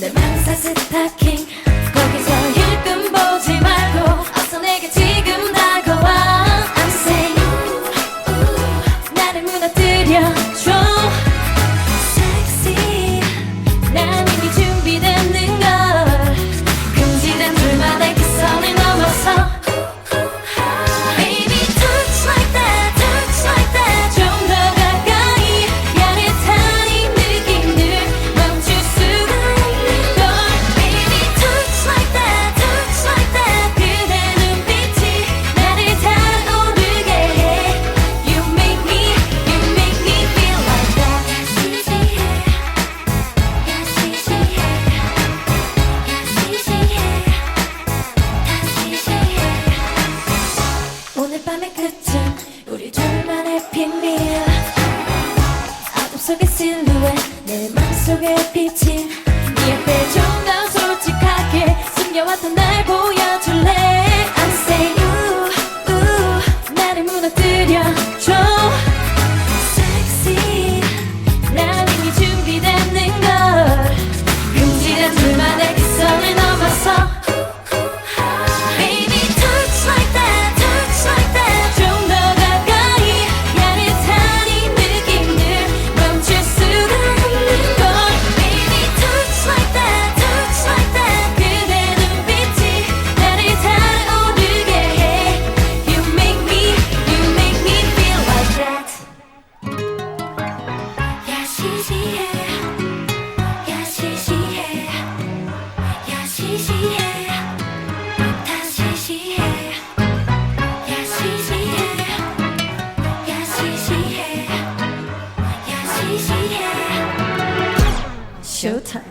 내 망사 스타킹. 거기서 힐끔 보지 말고 어서 내게 지금 다가와. I'm saying 나를 무너뜨려. 속의 실루엣 내 맘속에 비친 네 앞에 좀더 솔직하게 숨겨왔던 날 보여줄래? I say ooh ooh 나를 무너뜨려줘. showtime.